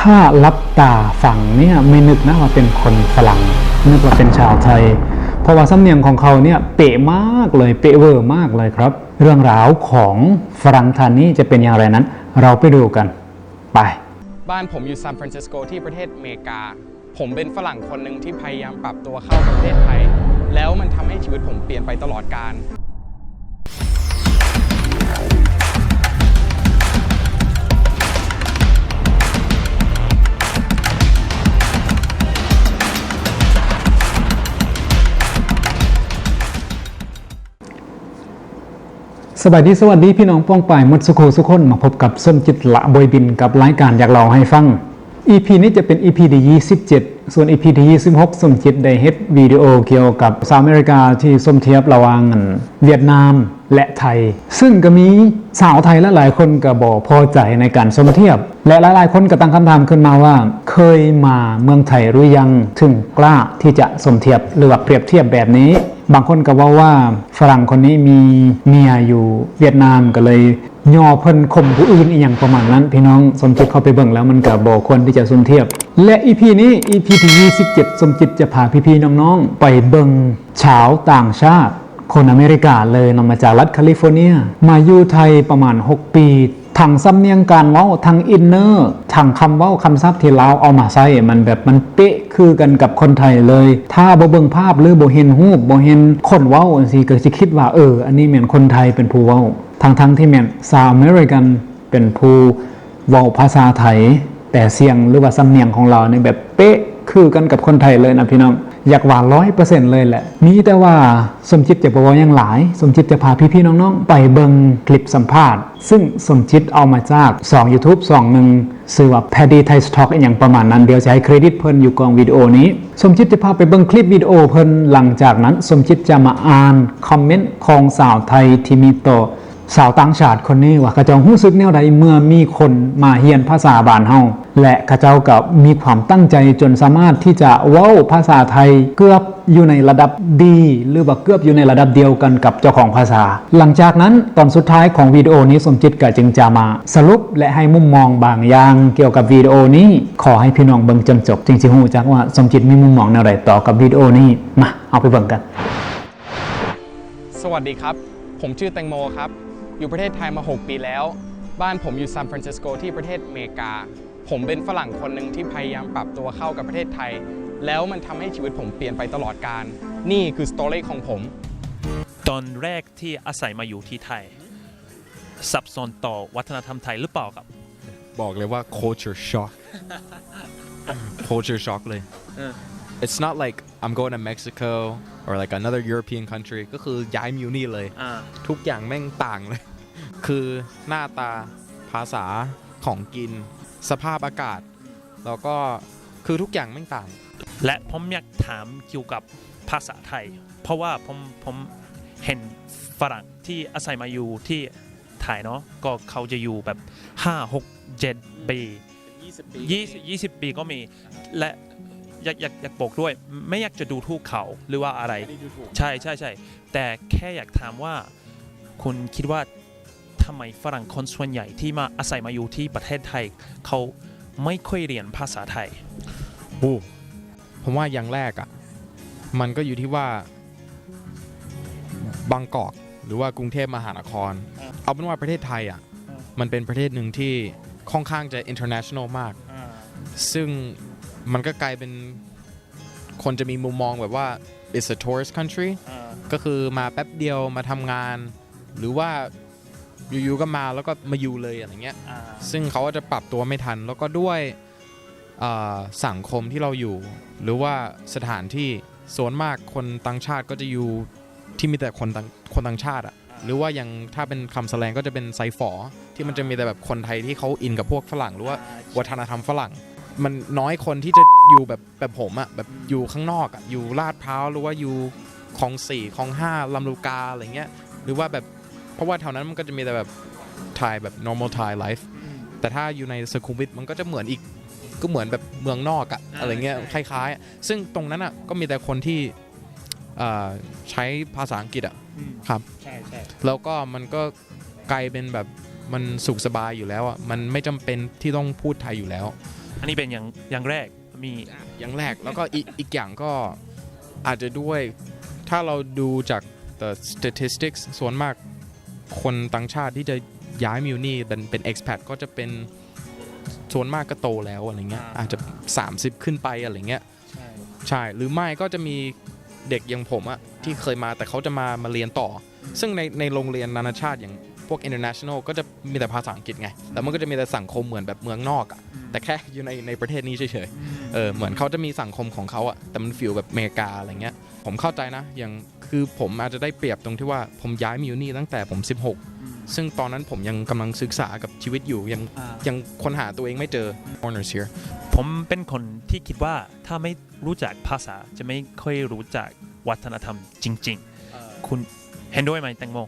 ถ้ารับตาฟังเนี่ยไม่นึกนะว่าเป็นคนฝรั่งนึกว่าเป็นชาวไทย เพราะว่าสำเนียงของเขาเนี่ยเป๊ะมากเลยเป๊ะเวอร์มากเลยครับ เรื่องราวของฝรั่งท่านนี้จะเป็นอย่างไรนั้น เราไปดูกันไป บ้านผมอยู่ซานฟรานซิสโกที่ประเทศอเมริกา ผมเป็นฝรั่งคนหนึ่งที่พยายามปรับตัวเข้าประเทศไทย แล้วมันทำให้ชีวิตผมเปลี่ยนไปตลอดกาล สวัสดีสวัสดีพี่น้องป้องป่ายมดสุโคสุคนมาพบกับส้มจิตละบอยบินกับรายการอยากเล่าให้ฟัง EP นี้จะเป็น EP ที่27 ส่วน EP ที่26สมจิตได้เฮ็ดวิดีโอเกี่ยวกับสาวอเมริกาที่สมเทียบระหว่างเวียดนามและไทย ซึ่งก็มีสาวไทยและหลายคนก็บอกพอใจในการสมเทียบ และหลายๆ คนก็ตั้งคำถามขึ้นมาว่า เคยมาเมืองไทยหรือยังถึงกล้าที่จะสมเทียบหรือว่าเปรียบเทียบแบบนี้ บางคนก็ว่าว่าฝรั่งคนนี้มีเมียอยู่เวียดนามก็เลยย่อเพิ่นข่มผู้อื่นอีกอย่างประมาณนั้น พี่น้องสมจิตเข้าไปเบิ่งแล้วมันก็บ่ควรที่จะสมเทียบ และอีพีนี้อีพีที่ 27 สมจิตจะพาพี่ๆน้องๆ ไปเบิงชาวต่างชาติ คนอเมริกาเลยนำมาจากรัฐแคลิฟอร์เนีย มาอยู่ไทยประมาณ 6 ปีทางสำเนียงการเว้าทางอินเนอร์ทางคำเว้าคำศัพท์ที่ลาวเอามาใช้มันแบบมันเป๊ะคือกันกับคนไทยเลย ถ้าบ่เบิงภาพหรือบ่เห็นรูปบ่เห็นคนเว้าจังซี่ก็สิคิดว่าเออ อันนี้แม่นคนไทยเป็นผู้เว้าทั้งทั้งที่แม่นชาวอเมริกันเป็นผู้เว้าภาษาไทย แต่เสียงหรือว่าสำเนียงของเราเนี่ยแบบเป๊ะ คือกันกับคนไทยเลยนะพี่น้อง อยากหว่าร้อยเปอร์เซ็นต์เลยแหละ มีแต่ว่าสมจิตจะบอกว่ายังหลาย สมจิตจะพาพี่ๆน้องๆ ไปเบิงคลิปสัมภาษณ์ ซึ่งสมจิตเอามาจาก 2 YouTube 2หนึ่งชื่อว่า Paddy Thai Talk อย่างประมาณนั้น เดี๋ยวจะให้เครดิตเพิ่นอยู่กองวิดีโอนี้ สมจิตจะพาไปเบิงคลิปวิดีโอเพิ่นหลังจากนั้น สมจิตจะมาอ่านคอมเมนต์ของสาวไทยที่มีต่อ สาวต่างชาติคนนี้ว่าเขาเจ้ารู้สึกแนวใดเมื่อมีคนมาเรียนภาษาบ้านเฮาและเขาเจ้าก็มีความตั้งใจจนสามารถที่จะเว้าภาษาไทยเกือบอยู่ในระดับดี หรือว่าเกือบอยู่ในระดับเดียวกันกับเจ้าของภาษา หลังจากนั้นตอนสุดท้ายของวิดีโอนี้สมจิตก็จึงจะมา สรุปและให้มุมมองบางอย่างเกี่ยวกับวิดีโอนี้ ขอให้พี่น้องเบิ่งจนจบจริงๆฮู้จักว่าสมจิตมีมุมมองแนวใดต่อกับวิดีโอนี้มาเอาไปเบิ่งกัน สวัสดีครับ ผมชื่อแตงโมครับ อยู่ประเทศไทยมา 6 ปีแล้ว บ้านผมอยู่ซานฟรานซิสโกที่ประเทศอเมริกา ผมเป็นฝรั่งคนหนึ่งที่พยายามปรับตัวเข้ากับประเทศไทย แล้วมันทำให้ชีวิตผมเปลี่ยนไปตลอดกาลนี่คือสตอรี่ของผม ตอนแรกที่อาศัยมาอยู่ที่ไทย สับสนต่อวัฒนธรรมไทยหรือเปล่าครับ บอกเลยว่า culture shock culture shock เลย it's not like I'm going to Mexico or like another European country ก็คือย้ายมาอยู่นี่เลย อ่า ทุกอย่างแม่งต่างเลย คือหน้าตาภาษาของกิน สภาพอากาศ แล้วก็คือทุกอย่างแม่งต่าง และผมอยากถามเกี่ยวกับภาษาไทย เพราะว่าผมผมเห็นฝรั่งที่อาศัยมาอยู่ที่ไทยเนาะก็เขาจะอยู่แบบ 5 6 7 ปี 20 ปี20 20ปีก็มี และ อยากอยากอยากบอกด้วย ไม่อยากจะดูถูกเขาหรือว่าอะไรใช่ใช่ใช่แต่แค่อยากถามว่า คุณคิดว่าทำไมฝรั่งคนส่วนใหญ่ที่มาอาศัยมาอยู่ที่ประเทศไทย เขาไม่ค่อยเรียนภาษาไทย โอ้ผมว่าอย่างแรกอะ่ะ มันก็อยู่ที่ว่าบางกอกหรือว่ากรุงเทพมหานครเอาเป็นว่าประเทศไทยอะ่ะมันเป็นประเทศหนึ่งที่ค่อนข้างจะ international มาก ซึ่ง มันก็กลายเป็นคนจะมีมุมมองแบบว่า it's a tourist country ก็คือมาแป๊บเดียวมาทำงาน หรือว่าอยู่ๆก็มาแล้วก็มาอยู่เลยอะไรเงี้ยซึ่งเขาก็จะปรับตัวไม่ทัน แล้วก็ด้วยเอ่อสังคมที่เราอยู่ หรือว่าสถานที่ส่วนมากคนต่างชาติก็จะอยู่ที่มีแต่คนต่างคนต่างชาติอะหรือว่ายังถ้าเป็นคำแสดงก็จะเป็นไซฟอที่มันจะมีแต่แบบคนไทยที่เขาอินกับพวกฝรั่งหรือว่าวัฒนธรรมฝรั่ง มันน้อยคนที่จะอยู่แบบแบบผมอะแบบอยู่ข้างนอกอะอยู่ลาดพร้าวหรือว่าอยู่คลองสี่คลองห้าลำลูกกาอะไรเงี้ยหรือว่าแบบเพราะว่าแถวนั้นมันก็จะมีแต่แบบไทยแบบ normal Thai life แต่ถ้าอยู่ในสุขุมวิทมันก็จะเหมือนอีกก็เหมือนแบบเมืองนอกอะอ่าอะไรเงี้ยคใช่ล้ายๆ ซึ่งตรงนั้นอะก็มีแต่คนที่เอ่อใช้ภาษาอังกฤษอะครับใช่ใช่แล้วก็มันก็กลายเป็นแบบมันสุขสบายอยู่แล้วอะมันไม่จำเป็นที่ต้องพูดไทยอยู่แล้ว อันนี้เป็นอย่างอย่างแรกมีอย่างแรกแล้วก็อีกอีกอย่างก็อาจจะด้วยถ้าเราดูจาก the statistics ส่วนมากคนต่างชาติที่จะย้ายมาอยู่นี่เป็นเป็น expat ก็จะเป็นส่วนมากก็โตแล้วอะไรเงี้ยอ่าอาจจะ 30 ขึ้นไปอะไรเงี้ยใช่ใช่หรือไม่ก็จะมีเด็กอย่างผมอะที่เคยมาแต่เขาจะมามาเรียนต่อ ซึ่งในในโรงเรียนนานาชาติอย่าง พวก international ก็จะมีแต่ภาษาอังกฤษไงแต่มันก็จะมีแต่สังคมเหมือนแบบเมืองนอกอะแต่แค่อยู่ในในประเทศนี้เฉยๆ เออ เหมือนเขาจะมีสังคมของเขาอะแต่มันฟีลแบบอเมริกาอะไรเงี้ย ผมเข้าใจนะ อย่างคือผมอาจจะได้เปรียบตรงที่ว่าผมย้ายมาอยู่นี่ตั้งแต่ผม 16 ซึ่งตอนนั้นผมยังกำลังศึกษากับชีวิตอยู่ ยังอ่ายังค้นหาตัวเองไม่เจอ corners here ผมเป็นคนที่คิดว่าถ้าไม่รู้จักภาษาจะไม่ค่อยรู้จักวัฒนธรรมจริง ๆ คุณเห็นด้วยไหมแตงโม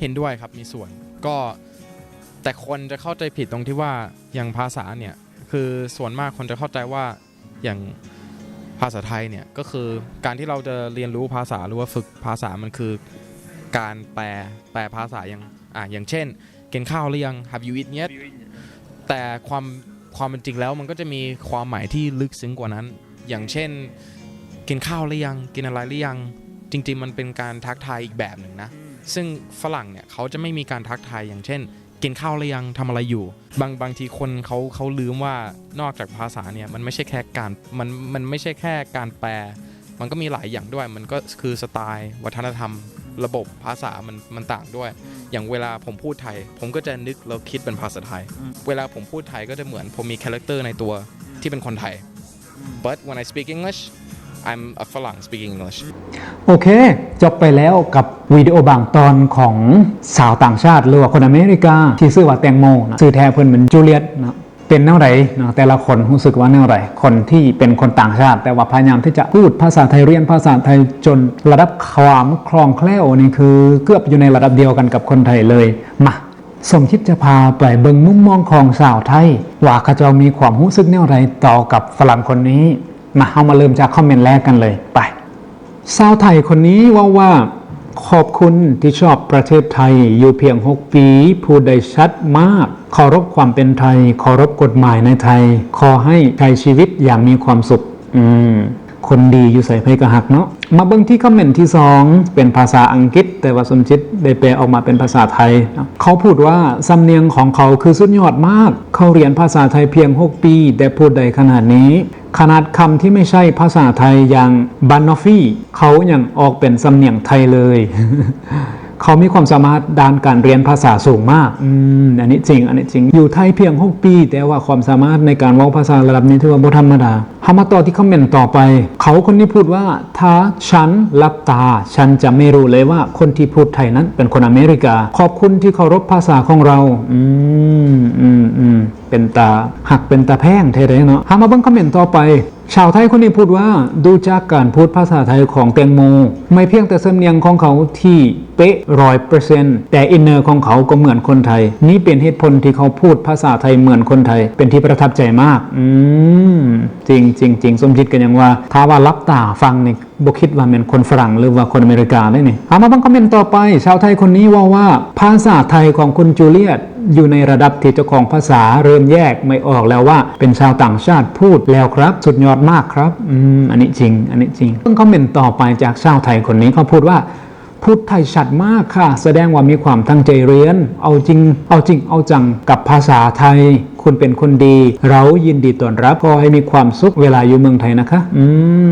เห็นด้วยครับมีส่วน ก็แต่คนจะเข้าใจผิดตรงที่ว่าอย่างภาษาเนี่ยคือส่วนมากคนจะเข้าใจว่าอย่างภาษาไทยเนี่ยก็คือการที่เราจะเรียนรู้ภาษาหรือว่าฝึกภาษามันคือ การแปลแปลภาษาอย่างอะอย่างเช่นกินข้าวหรือยัง have you eaten yet แต่ความความเป็นจริงแล้วมันก็จะมีความหมายที่ลึกซึ้งกว่านั้น อย่างเช่น กินข้าวหรือยัง กินอะไรหรือยัง จริง ๆ มันเป็นการทักทายอีกแบบหนึ่งนะ ซึ่งฝรั่งเนี่ยเขาจะไม่มีการทักทายอย่างเช่น กินข้าวหรือยังทำอะไรอยู่ บางบางทีคนเขาเขาลืมว่านอกจากภาษาเนี่ยมันไม่ใช่แค่การมันมันไม่ใช่แค่การแปล มันก็มีหลายอย่างด้วย มันก็คือสไตล์ วัฒนธรรม ระบบภาษามันมันต่างด้วย อย่างเวลาผมพูดไทย ผมก็จะนึกแล้วคิดเป็นภาษาไทยอืมเวลาผมพูดไทยก็จะเหมือนผมมีคาแรคเตอร์ในตัวที่เป็นคนไทย but when I speak English I'm a ฝรั่ง speaking English โอเค จบไปแล้วกับวิดีโอบางตอนของสาวต่างชาติหรือว่าคนอเมริกา ที่ชื่อว่าแตงโมนะชื่อแท้เพิ่อนเหมือนจูเลียตนะเป็นแนวไหนนะแต่ละคนรู้สึกว่าแนวไหนคนที่เป็นคนต่างชาติ แต่ว่าพยายามที่จะพูดภาษาไทยเรียนภาษาไทยจนระดับความคล่องแคล่วนี่คือเกือบอยู่ในระดับเดียวกันกับคนไทยเลยมาสมคิดจะพาไปเบิ่งมุมมองของสาวไทย ว่าเขาจะมีความรู้สึกแนวไรต่อกับฝรั่งคนนี้ มาเอามาเริ่มจากคอมเมนต์แรกกันเลยไปสาวไทยคนนี้ว่าว่าขอบคุณที่ชอบประเทศไทยอยู่เพียง6ปีพูดได้ชัดมากเคารพความเป็นไทยเคารพกฎหมายในไทย ขอให้ใช้ชีวิตอย่างมีความสุข อืม คนดีอยู่ใส่ไพกระหักเนาะมาเบิ่งที่คอมเมนต์ที่2เป็นภาษาอังกฤษ แต่ว่าสมจิตได้แปลออกมาเป็นภาษาไทยเนาะเขาพูดว่าสำเนียงของเขาคือสุดยอดมาก เขาเรียนภาษาไทยเพียง 6 ปี แต่พูดได้ขนาดนี้ ขนาดคำที่ไม่ใช่ภาษาไทยอย่างบันนอฟี่เขายังออกเป็นสำเนียงไทยเลย เขามีความสามารถด้านการเรียนภาษาสูงมากอืมอันนี้จริง อันนี้จริง อยู่ไทยเพียง 6 ปี แต่ว่าความสามารถในการว้าภาษาระดับนี้ถือว่าบ่ธรรมดาฮามาต่อที่คอมเมนต์ต่อไป เขาคนนี้พูดว่า ถ้าฉันลับตา ฉันจะไม่รู้เลยว่าคนที่พูดไทยนั้นเป็นคนอเมริกา ขอบคุณที่เคารพภาษาของเรา อืม เป็นตา หักเป็นตาแพงเท่ๆเนาะหามาบังคอมเมนต์ต่อไป ชาวไทยคนนี้พูดว่าดูจากการพูดภาษาไทยของแตงโม ไม่เพียงแต่สำเนียงของเขาที่เป๊ะร้อยเปอร์เซนต์แต่อินเนอร์ของเขาก็เหมือนคนไทย นี่เป็นเหตุผลที่เขาพูดภาษาไทยเหมือนคนไทย เป็นที่ประทับใจมาก อืม จริงจริงจริงสมจิตกันยังว่า ถ้าว่ารับตาฟังนี่บคิดว่าเป็นคนฝรั่งหรือว่าคนอเมริกาได้นี่เอามาบังคอมเมนต์ต่อไป ชาวไทยคนนี้ว่าว่า ภาษาไทยของคุณจูเลียตอยู่ในระดับที่เจ้าของภาษาเริ่มแยกไม่ออกแล้วว่า เป็นชาวต่างชาติพูดแล้วครับ สุดยอดมากครับ อืม อันนี้จริง อันนี้จริงเพิ่งคอมเมนต์ต่อไปจากชาวไทยคนนี้เขาพูดว่า พูดไทยชัดมากค่ะ แสดงว่ามีความตั้งใจเรียน เอาจริง เอาจริง เอาจังกับภาษาไทย คุณเป็นคนดี เรายินดีต้อนรับขอให้มีความสุขเวลาอยู่เมืองไทยนะคะ อื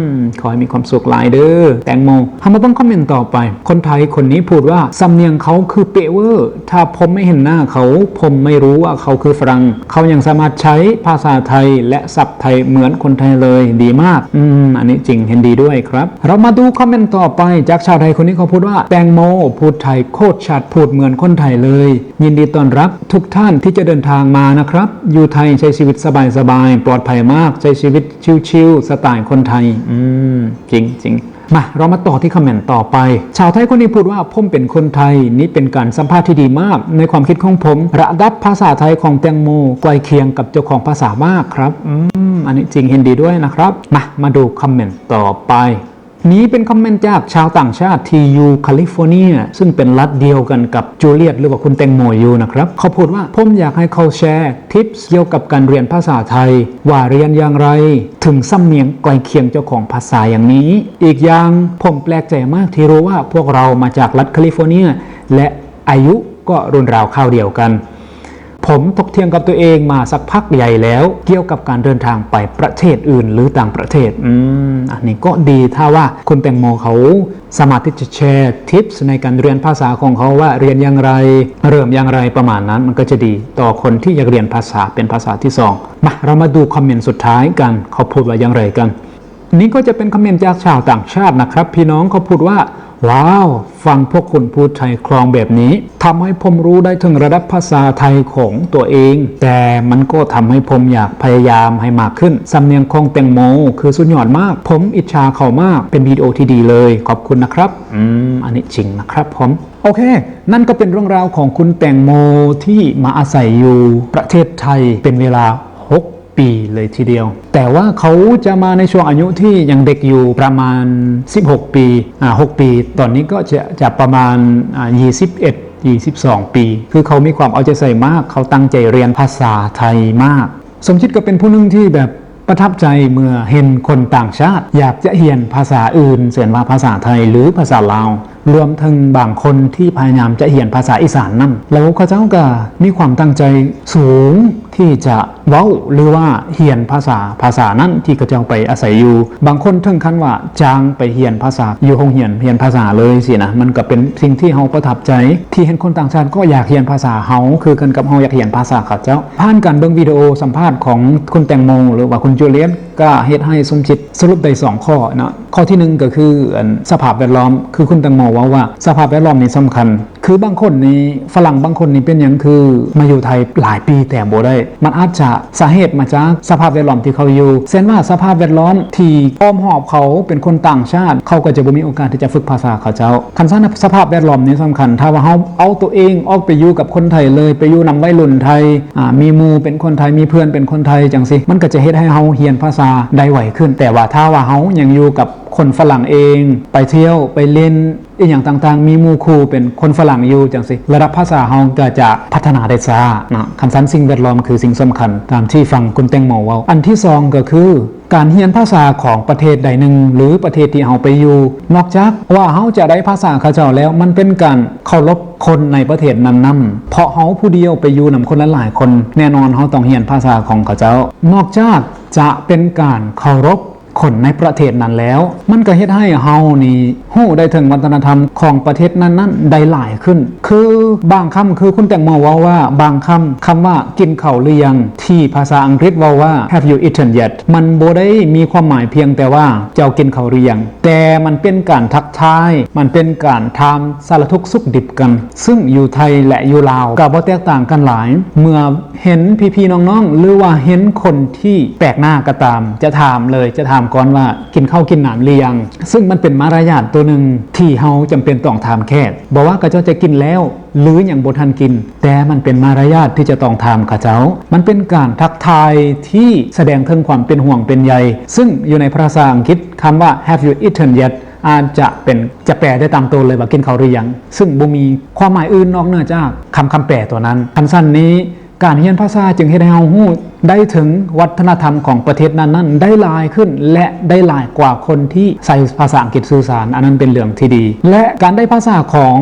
มขอให้มีความสุขหลายเด้อแตงโมทำมาบ้างคอมเมนต์ต่อไป คนไทยคนนี้พูดว่าสำเนียงเขาคือเปเวอร์ ถ้าผมไม่เห็นหน้าเขา ผมไม่รู้ว่าเขาคือฝรั่งเขายังสามารถใช้ภาษาไทยและศัพท์ไทยเหมือนคนไทยเลยดีมาก อืมอันนี้จริงเห็นดีด้วยครับ เรามาดูคอมเมนต์ต่อไปจากชาวไทยคนนี้เขาพูดว่าแตงโมพูดไทยโคตรชัดพูดเหมือนคนไทยเลย ยินดีต้อนรับทุกท่านที่จะเดินทางมานะครับอยู่ไทยใช้ชีวิตสบายๆปลอดภัยมาก ใช้ชีวิตชิลๆสไตล์คนไทย อืมจริงจริงๆมาเรามาต่อที่คอมเมนต์ต่อไป ชาวไทยคนนี้พูดว่าผมเป็นคนไทย นี่เป็นการสัมภาษณ์ที่ดีมาก ในความคิดของผม ระดับภาษาไทยของแตงโมใกล้เคียงกับเจ้าของภาษามากครับ อืมอันนี้จริงเห็นดีด้วยนะครับ มามาดูคอมเมนต์ต่อไป นี้เป็นคอมเมนต์จากชาวต่างชาติที่อยู่แคลิฟอร์เนีย ซึ่งเป็นรัฐเดียวกันกับจูเลียตหรือว่าคุณแตงโมอยู่นะครับ เขาพูดว่าผมอยากให้เขาแชร์ทิปส์เกี่ยวกับการเรียนภาษาไทย ว่าเรียนอย่างไร ถึงสำเนียงใกล้เคียงเจ้าของภาษาอย่างนี้ อีกอย่างผมแปลกใจมากที่รู้ว่าพวกเรามาจากรัฐแคลิฟอร์เนียและอายุก็รุ่นราวข้าวเดียวกัน ผมตกเถียงกับตัวเองมาสักพักใหญ่แล้ว เกี่ยวกับการเดินทางไปประเทศอื่น หรือต่างประเทศ อืม อันนี้ก็ดีถ้าว่าคุณแตงโมเขาสามารถที่จะแชร์ทิปส์ในการเรียนภาษาของเขาว่าเรียนอย่างไร เริ่มอย่างไรประมาณนั้น มันก็จะดีต่อคนที่อยากเรียนภาษาเป็นภาษาที่สองมาเรามาดูคอมเมนต์สุดท้ายกันเขาพูดว่าอย่างไรกัน นี่ก็จะเป็นคอมเมนต์จากชาวต่างชาตินะครับ พี่น้องเขาพูดว่า ว้าว ฟังพวกคุณพูดไทยคลองแบบนี้ทำให้ผมรู้ได้ถึงระดับภาษาไทยของตัวเอง แต่มันก็ทำให้ผมอยากพยายามให้มากขึ้นสำเนียงของแตงโม คือสุดยอดมาก ผมอิจฉาเขามากเป็นวิดีโอที่ดีเลย ขอบคุณนะครับ อืม อันนี้จริงนะครับผมโอเค นั่นก็เป็นเรื่องราวของคุณแตงโมที่มาอาศัยอยู่ประเทศไทยเป็นเวลา ปีเลยทีเดียว แต่ว่าเขาจะมาในช่วงอายุที่ยังเด็กอยู่ประมาณ 16 ปีอ่า6ปี ตอนนี้ก็จะจะประมาณอ่า21 22 ปี คือเขามีความเอาใจใส่มาก เขาตั้งใจเรียนภาษาไทยมาก สมชิดก็เป็นผู้นึ่งที่แบบประทับใจเมื่อเห็นคนต่างชาติ อยากจะเรียนภาษาอื่นเสียนว่าภาษาไทยหรือภาษาลาวรวมถึงบางคนที่พยายามจะเรียนภาษาอีสานนั่นแล้วเขาเจ้าก็มีความตั้งใจสูงที่จะเว้าหรือว่าเรียนภาษาภาษานั้นที่เขาเจ้าไปอาศัยอยู่ บางคนถึงขั้นว่าจางไปเรียนภาษาอยู่หงเรียนเรียนภาษาเลยสินะมันก็เป็นสิ่งที่เฮาประทับใจ ที่เห็นคนต่างชาติก็อยากเรียนภาษาเฮาคือกันกับเฮาอยากเรียนภาษาเขาเจ้าผ่านการเบิ่งวิดีโอสัมภาษณ์ของคุณแตงโมหรือว่าคุณจูเลียนก็เฮ็ดให้สมจิตสรุปได้สองข้อนะข้อที่หนึ่งก็คือสภาพแวดล้อมคือคุณแตงโมว่าว่าสภาพแวดล้อมนี่สำคัญ คือบางคนนี่ฝรั่งบางคนนี่เป็นอย่างคือมาอยู่ไทยหลายปีแต่บ่ได้ มันอาจจะสาเหตุมาจากสภาพแวดล้อมที่เขาอยู่เช่นว่าสภาพแวดล้อมที่อ้อมหอบเขาเป็นคนต่างชาติ เขาก็จะบ่มีโอกาสที่จะฝึกภาษาเขาเจ้าคันซ่าสภาพแวดล้อมนี่สำคัญ ถ้าว่าเขาเอาตัวเองออกไปอยู่กับคนไทยเลยไปอยู่นำวัยรุ่นไทยอ่ามีมูเป็นคนไทยมีเพื่อนเป็นคนไทยจังสิมันก็จะเฮ็ดให้เฮาเรียนภาษาได้ไหวขึ้น แต่ว่าถ้าว่าเฮายังอยู่กับ คนฝรั่งเอง ไปเที่ยวไปเล่นอีกอย่างต่างๆ มีมูคูเป็นคนฝรั่งอยู่จังสิระดับภาษาเฮาก็จะพัฒนาได้ช้านะคำสันสิ่งแวดล้อมคือสิ่งสำคัญ ตามที่ฟังคุณแตงโมเว่า อันที่สองก็คือ การเรียนภาษาของประเทศใดหนึ่ง หรือประเทศที่เฮาไปอยู่ นอกจากว่าเฮาจะได้ภาษาเขาเจ้าแล้ว มันเป็นการเคารพคนในประเทศนั้นๆเพราะเฮาผู้เดียวไปอยู่นำคนละหลายคน แน่นอนเฮาต้องเรียนภาษาของเขาเจ้า นอกจากจะเป็นการเคารพ คนในประเทศนั้นแล้ว มันก็เฮ็ดให้เฮานี่ฮู้ได้ถึงวัฒนธรรมของประเทศนั้นๆได้หลายขึ้น คือบางคำคือคุณแตงโมว่าว่า บางคำคำว่ากินข้าวหรือยังที่ภาษาอังกฤษว่าว่า have you eaten yet มันบ่ได้มีความหมายเพียงแต่ว่าเจ้ากินข้าวหรือยังแต่มันเป็นการทักทาย มันเป็นการทำสารทุกสุขดิบกัน ซึ่งอยู่ไทยและอยู่ลาวก็บ่แตกต่างกันหลาย เมื่อเห็นพี่ๆน้องๆหรือว่าเห็นคนที่แปลกหน้าก็ตาม จะถามเลยจะถามามก่อนว่ากินข้าวกินหนามหรือยัง ซึ่งมันเป็นมารยาทตัวหนึ่งที่เฮาจำเป็นต้องถามแค่บอกว่าก็เจ้าจะกินแล้ว หรืออย่างบทันกิน แต่มันเป็นมารยาทที่จะต้องถามข้าเจ้า มันเป็นการทักทายที่แสดงถึงความเป็นห่วงเป็นใย ซึ่งอยู่ในภาษาอังกฤษคำว่า have you eaten yet อาจจะเป็นจะแปลได้ตามตัวเลยว่ากินข้าวหรือยัง ซึ่งบ่มีความหมายอื่นนอกเหนือจากคำคำแปลตัวนั้นคำสั้นนี้ การเรียนภาษาจึงให้เฮาฮู้ได้ถึงวัฒนธรรมของประเทศนั้นๆ ได้หลายขึ้นและได้หลายกว่าคนที่ใส่ภาษาอังกฤษสื่อสาร อันนั้นเป็นเรื่องที่ดี และการได้ภาษาของ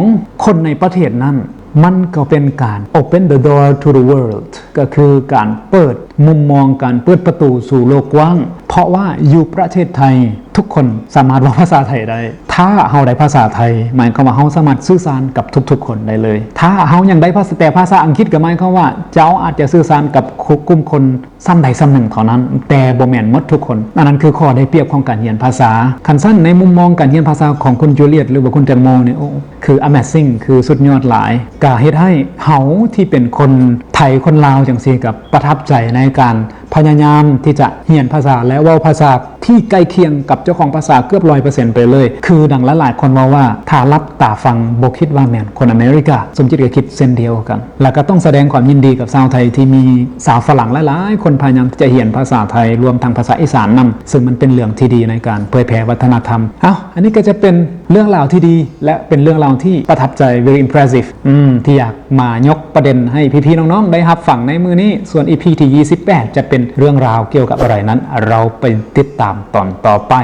คนในประเทศนั้น มันก็เป็นการ open the door to the world ก็คือการเปิดมุมมองการเปิดประตูสู่โลกกว้าง เพราะว่าอยู่ประเทศไทยทุกคนสามารถว่าภาษาไทยได้ถ้าเฮาได้ภาษาไทยหมายความว่าเฮาสามารถสื่อสารกับทุกๆ คนได้เลย ถ้าเฮายังได้ภาษาแต่ภาษาอังกฤษก็หมายความว่า เจ้าอาจจะสื่อสารกับกลุ่มคนซ้ำใดซ้ำหนึ่งเท่านั้น แต่บ่แม่นหมดทุกคนอันนั้นคือข้อได้เปรียบของการเรียนภาษาคันสั้นในมุมมองการเรียนภาษาของคุณจูเลียตหรือว่าคุณแตงโมเนี่ยโอ้คือ amazing คือสุดยอดหลายกาเฮ็ดให้เฮาที่เป็นคนไทยคนลาวจังซี่กับประทับใจในการ พยายามที่จะเรียนภาษาและว่าภาษาที่ใกล้เคียงกับเจ้าของภาษาเกือบร้อยเปอร์เซ็นต์ไปเลย คือดังลหลายคนว่าว่าถ้ารับตาฟังบคิดว่าแมนคนอเมริกา สมจิตก็คิดเส้นเดียวกัน แล้วก็ต้องแสดงความยินดีกับชาวไทยที่มีสาวฝรั่งหลายๆ คนพยายามจะเรียนภาษาไทยรวมทั้งภาษาอีสานนำซึ่งมันเป็นเรื่องที่ดีในการเผยแผ่วัฒนธรรมเอ้าอันนี้ก็จะเป็นเรื่องราวที่ดี และเป็นเรื่องราวที่ประทับใจ very impressive อืมที่อยากมายกประเด็นให้พี่ๆน้องๆ ได้รับฟังในมือนี้ส่วน EP ที่ 28 จะเป็นเรื่องราวเกี่ยวกับอะไรนั้น เราไปติดตามตอนต่อไป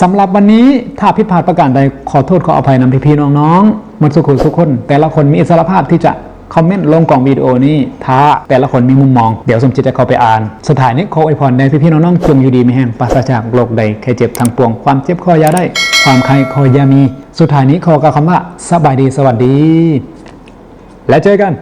สำหรับวันนี้ถ้าผิดพลาดประการใดขอโทษขออภัยนำพี่ๆน้องๆหมดสุขุทุกคน แต่ละคนมีอิสรภาพที่จะคอมเมนต์ลงกล่องวิดีโอนี้ ถ้าแต่ละคนมีมุมมอง เดี๋ยวสมจิตจะเข้าไปอ่านสุดท้ายนี้ขออวยพรในพี่ๆน้องๆจงอยู่ดีไม่แห้งปราศจากโรคใดใครเจ็บทางปวง ความเจ็บคอยาได้ ความใครคอยามี สุดท้ายนี้ขอกล่าวคำว่าสบายดีสวัสดี และเจอกัน